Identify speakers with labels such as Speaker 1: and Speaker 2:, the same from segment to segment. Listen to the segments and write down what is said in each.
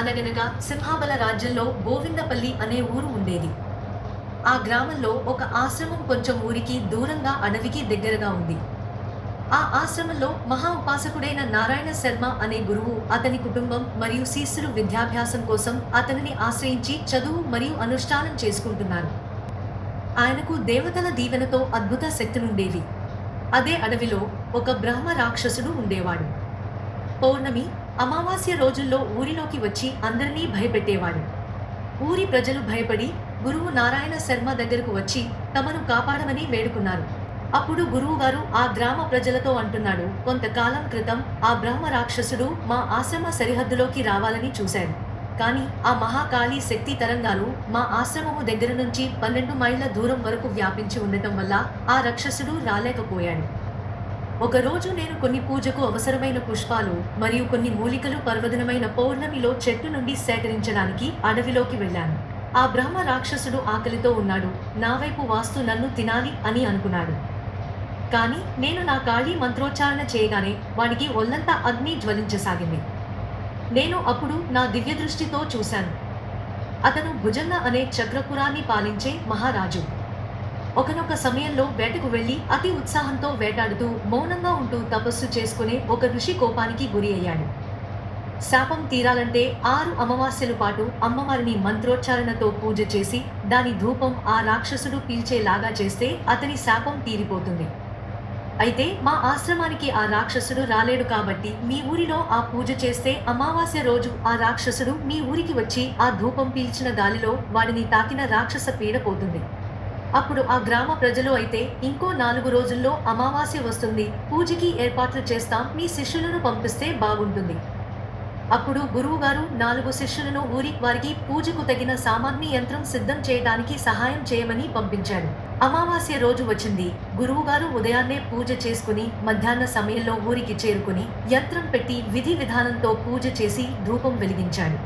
Speaker 1: అనగనగా సింహాబల రాజ్యంలో గోవిందపల్లి అనే ఊరు ఉండేది. ఆ గ్రామంలో ఒక ఆశ్రమం కొంచెం ఊరికి దూరంగా అడవికి దగ్గరగా ఉంది. ఆ ఆశ్రమంలో మహా ఉపాసకుడైన నారాయణ శర్మ అనే గురువు అతని కుటుంబం మరియు శిష్యులు విద్యాభ్యాసం కోసం అతనిని ఆశ్రయించి చదువు మరియు అనుష్ఠానం చేసుకుంటున్నారు. ఆయనకు దేవతల దీవెనతో అద్భుత శక్తులుండేవి అదే అడవిలో ఒక బ్రహ్మ రాక్షసుడు ఉండేవాడు. పౌర్ణమి అమావాస్య రోజుల్లో ఊరిలోకి వచ్చి అందరినీ భయపెట్టేవాడు. ఊరి ప్రజలు భయపడి గురువు నారాయణ శర్మ దగ్గరకు వచ్చి తమను కాపాడమని వేడుకున్నారు. అప్పుడు గురువుగారు ఆ గ్రామ ప్రజలతో అంటున్నాడు కొంతకాలం క్రితం ఆ బ్రహ్మ రాక్షసుడు మా ఆశ్రమ సరిహద్దులోకి రావాలని చూశాడు. కానీ ఆ మహాకాళి శక్తి తరంగాలు మా ఆశ్రమము దగ్గర నుంచి పన్నెండు మైళ్ళ దూరం వరకు వ్యాపించి ఉండటం వల్ల ఆ రాక్షసుడు రాలేకపోయాడు. ఒకరోజు నేను కొన్ని పూజకు అవసరమైన పుష్పాలు మరియు కొన్ని మూలికలు పర్వదినమైన పౌర్ణమిలో చెట్టు నుండి సేకరించడానికి అడవిలోకి వెళ్ళాను. ఆ బ్రహ్మ రాక్షసుడు ఆకలితో ఉన్నాడు. నా వైపు వాస్తు నన్ను తినాలి అని అనుకున్నాడు. కానీ నేను నా కాళీ మంత్రోచ్చారణ చేయగానే వాడికి ఒళ్ళంతా అగ్ని జ్వలించసాగింది. నేను అప్పుడు నా దివ్య దృష్టితో చూశాను. అతను భుజంగ అనే చక్రపురాన్ని పాలించే మహారాజు. ఒకనొక సమయంలో వేటకు వెళ్ళి అతి ఉత్సాహంతో వేటాడుతూ మౌనంగా ఉంటూ తపస్సు చేసుకునే ఒక ఋషి కోపానికి గురి అయ్యాడు. శాపం తీరాలంటే ఆరు అమావాస్యల పాటు అమ్మవారిని మంత్రోచ్చారణతో పూజ చేసి దాని ధూపం ఆ రాక్షసుడు పీల్చేలాగా చేస్తే అతని శాపం తీరిపోతుంది. అయితే మా ఆశ్రమానికి ఆ రాక్షసుడు రాలేడు కాబట్టి మీ ఊరిలో ఆ పూజ చేస్తే అమావాస్య రోజు ఆ రాక్షసుడు మీ ఊరికి వచ్చి ఆ ధూపం పీల్చిన గాలిలో వాడిని తాకిన రాక్షస పీడ పోతుంది. అప్పుడు ఆ గ్రామ ప్రజలు అయితే ఇంకో నాలుగు రోజుల్లో అమావాస్య వస్తుంది. పూజకి ఏర్పాట్లు చేస్తాం. మీ శిష్యులను పంపిస్తే బాగుంటుంది. అప్పుడు గురువుగారు నాలుగు శిష్యులను ఊరి వారికి పూజకు తగిన సామాగ్రి యంత్రం సిద్ధం చేయడానికి సహాయం చేయమని పంపించాడు. అమావాస్య రోజు వచ్చింది. గురువుగారు ఉదయాన్నే పూజ చేసుకుని మధ్యాహ్న సమయంలో ఊరికి చేరుకుని యంత్రం పెట్టి విధి విధానంతో పూజ చేసి ధూపం వెలిగించాడు.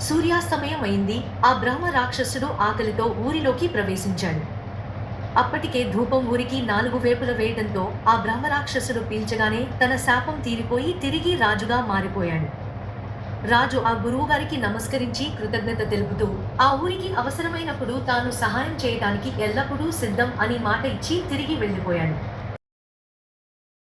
Speaker 1: సూర్యాస్తమయం అయింది ఆ బ్రహ్మ రాక్షసుడు ఆకలితో ఊరిలోకి ప్రవేశించాడు. అప్పటికే ధూపం ఊరికి నాలుగు వేపుల వేయడంతో ఆ బ్రహ్మరాక్షసుడు పీల్చగానే తన శాపం తీరిపోయి తిరిగి రాజుగా మారిపోయాడు. రాజు ఆ గురువుగారికి నమస్కరించి కృతజ్ఞత తెలుపుతూ ఆ ఊరికి అవసరమైనప్పుడు తాను సహాయం చేయడానికి ఎల్లప్పుడూ సిద్ధం అని మాట ఇచ్చి తిరిగి వెళ్ళిపోయాడు.